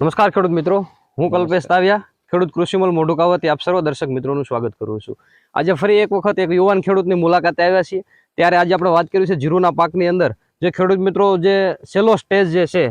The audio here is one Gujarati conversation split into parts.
નમસ્કાર ખેડૂત મિત્રો. હું કલ્પેશ તાવ્યા ખેડૂત કૃષિમલ મોઢું કાવતી આપ સર્વ દર્શક મિત્રોનું સ્વાગત કરું છું. આજે ફરી એક વખત એક યુવાન ખેડૂતની મુલાકાતે આવ્યા છીએ. ત્યારે આજે આપણે વાત કરી છે જીરુના પાકની અંદર. જે ખેડૂત મિત્રો જે સેલો સ્ટેજ જે છે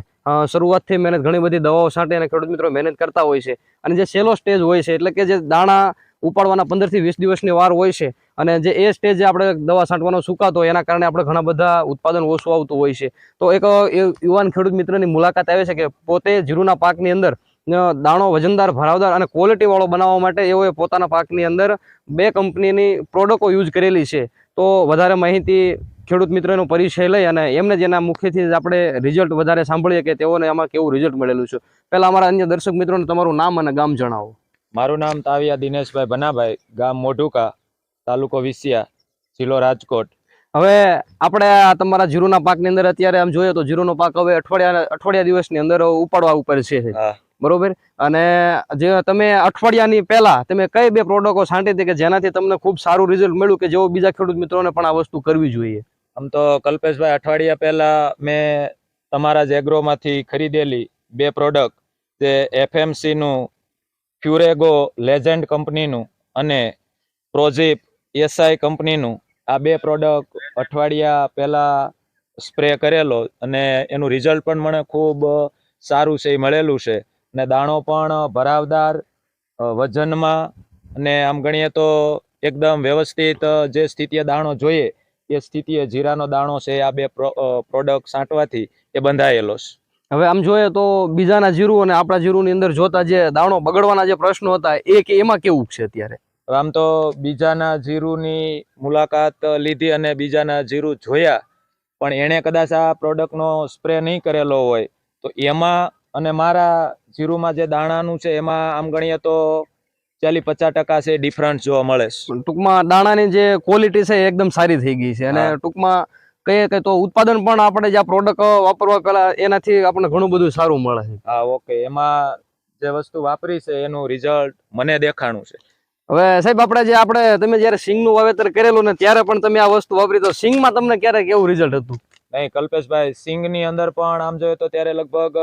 શરૂઆતથી મહેનત ઘણી બધી દવાઓ છાંટે અને ખેડૂત મિત્રો મહેનત કરતા હોય છે. અને જે સેલો સ્ટેજ હોય છે એટલે કે જે દાણા ઉપાડવાના પંદરથી વીસ દિવસની વાર હોય છે. અને જે એ સ્ટેજ આપણે દવા છાંટવાનો સુકાતો એના કારણે આપણે ઘણા બધા ઉત્પાદન ઓછું આવતું હોય છે. તો એક યુવાન ખેડૂત મિત્રની મુલાકાત આવે છે કે પોતે જીરુના પાકની અંદર દાણો, વજનદાર, ભરાવદાર અને ક્વોલિટીવાળો બનાવવા માટે એઓએ પોતાના પાકની અંદર બે કંપનીની પ્રોડક્ટો યુઝ કરેલી છે. તો વધારે માહિતી ખેડૂત મિત્રનો પરિચય લઈ અને એમને જ એના મુખ્યથી આપણે રિઝલ્ટ વધારે સાંભળીએ કે તેઓને આમાં કેવું રિઝલ્ટ મળેલું છે. પહેલાં અમારા અન્ય દર્શક મિત્રોને તમારું નામ અને ગામ જણાવો. મારું નામ તાવિયા દિનેશભાઈ બનાભાઈ ગામ મોઢુકા તાલુકો વિસિયા જિલ્લો રાજકોટ. હવે આપણે આ તમારા જીરુના પાકની અંદર અત્યારે આમ જોઈએ તો જીરુનો પાક હવે અઠવાડિયા અઠવાડિયા દિવસની અંદર ઉપાડવા ઉપર છે. બરોબર? અને જે તમે અઠવાડિયાની પહેલા તમે કઈ બે પ્રોડક્ટો છાંટી હતી કે જેનાથી તમને ખૂબ સારું રિઝલ્ટ મળ્યું કે જેવો બીજા ખેડૂત મિત્રોને પણ આ વસ્તુ કરવી જોઈએ? આમ તો કલ્પેશભાઈ અઠવાડિયા પહેલા મેં તમારા જ એગ્રોમાંથી ખરીદેલી બે પ્રોડક્ટ જે એફએમસી નું ફ્યુરેગો લેજેન્ડ કંપનીનું અને પ્રોઝિપ એસઆઈ કંપનીનું આ બે પ્રોડક્ટ અઠવાડિયા પહેલાં સ્પ્રે કરેલો અને એનું રિઝલ્ટ પણ મને ખૂબ સારું છે, એ મળેલું છે. અને દાણો પણ ભરાવદાર વજનમાં અને આમ ગણીએ તો એકદમ વ્યવસ્થિત જે સ્થિતિએ દાણો જોઈએ, એ સ્થિતિએ જીરાનો દાણો છે, આ બે પ્રોડક્ટ છાંટવાથી એ બંધાયેલો છે. હવે આમ જોઈએ તો બીજાના જીરું અને આપણા જીરુની અંદર જોતા જે દાણો બગડવાના જે પ્રશ્નો હતા એ કે એમાં કેવું છે અત્યારે? આમ તો બીજાના જીરુંની મુલાકાત લીધી અને બીજાના જીરું જોયા પણ એણે કદાચ આ પ્રોડક્ટનો સ્પ્રે નહીં કરેલો હોય તો એમાં અને મારા જીરુમાં જે દાણાનું છે એમાં આમ ગણીએ તો ચાલી પચાસ ટકા છે ડિફરન્સ જોવા મળે છે. ટૂંકમાં દાણાની જે ક્વોલિટી છે એ એકદમ સારી થઈ ગઈ છે અને ટૂંકમાં કહીએ કે તો ઉત્પાદન પણ આપણે જે આ પ્રોડક્ટ વાપરવા પહેલા એનાથી આપણને ઘણું બધું સારું મળે છે. હા ઓકે એમાં જે વસ્તુ વાપરી છે એનું રિઝલ્ટ મને દેખાણું છે. હવે સાહેબ આપણે જે આપણે તમે જ્યારે સિંગનું વાવેતર કરેલું ને ત્યારે પણ તમે આ વસ્તુ વાપરી તો સિંગમાં તમને ક્યારે કેવું રિઝલ્ટ હતું? નહીં કલ્પેશભાઈ સિંગની અંદર પણ આમ જોઈએ તો ત્યારે લગભગ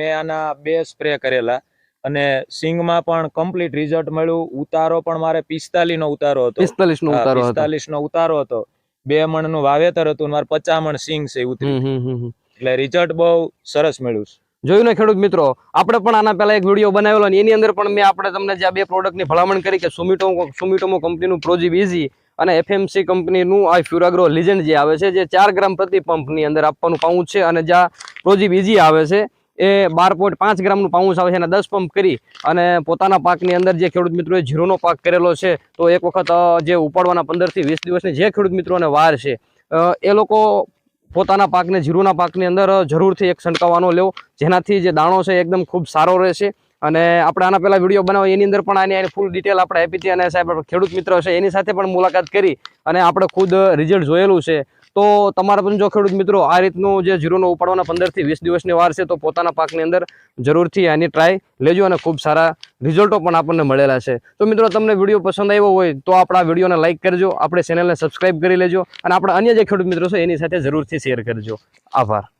મેં આના બે સ્પ્રે કરેલા. અને સિંગમાં પણ કમ્પ્લીટ રિઝલ્ટ મળ્યું. ઉતારો પણ મારે પિસ્તાલીસ નો ઉતારો હતો. પિસ્તાલીસ નો ઉતારો હતો. પિસ્તાલીસ નો ઉતારો હતો. બે મણનું વાવેતર હતું મારે પચામણ સિંગ છે ઉતરી. એટલે રિઝલ્ટ બહુ સરસ મળ્યું છે જોયું ને ખેડૂત મિત્રો આપણે પણ આના પહેલા એક વીડિયો બનાવેલો અને એની અંદર પણ મેં આપણે તમને જે આ બે પ્રોડક્ટની ભલામણ કરી કે સુમિટોમો સુમિટોમો કંપનીનું પ્રોજીવ ઇઝી અને એફએમસી કંપનીનું આ ફ્યુરાગ્રો લિજન્ડ જે આવે છે જે ચાર ગ્રામ પ્રતિ પંપની અંદર આપવાનું પાઉં છે અને જ્યાં પ્રોજીવ ઇઝી આવે છે એ બાર પોઈન્ટ પાંચ ગ્રામનું પાઉચ આવે છે અને દસ પંપ કરી અને પોતાના પાકની અંદર જે ખેડૂત મિત્રોએ જીરોનો પાક કરેલો છે, તો એક વખત જે ઉપાડવાના પંદરથી વીસ દિવસની જે ખેડૂત મિત્રોને વાર છે એ લોકો પોતાના પાકને, જીરુના પાકની અંદર જરૂરથી એક છંટકાવવાનો લેવો, જેનાથી જે દાણો છે એકદમ ખૂબ સારો રહેશે. અને આપણે આના પહેલાં વીડિયો બનાવો એની અંદર પણ આની ફૂલ ડિટેલ આપણે આપી હતી અને સાહેબ, ખેડૂત મિત્રો છે, એની સાથે પણ મુલાકાત કરી અને આપણે ખુદ રિઝલ્ટ જોયેલું છે. તો તમારા પણ જો ખેડૂત મિત્રો આ રીતનું જે જીરુનો ઉપાડવાના પંદરથી વીસ દિવસની વાર છે, તો પોતાના પાકની અંદર જરૂરથી આની ટ્રાય લેજો અને ખૂબ સારા રિઝલ્ટો પણ આપણને મળેલા છે. તો મિત્રો, તમને વીડિયો પસંદ આવ્યો હોય, તો આપણા વિડીયોને લાઇક કરજો, આપણે ચેનલને સબસ્ક્રાઈબ કરી લેજો અને આપણા અન્ય જે ખેડૂત મિત્રો છે, એની સાથે જરૂરથી શેર કરજો. આભાર.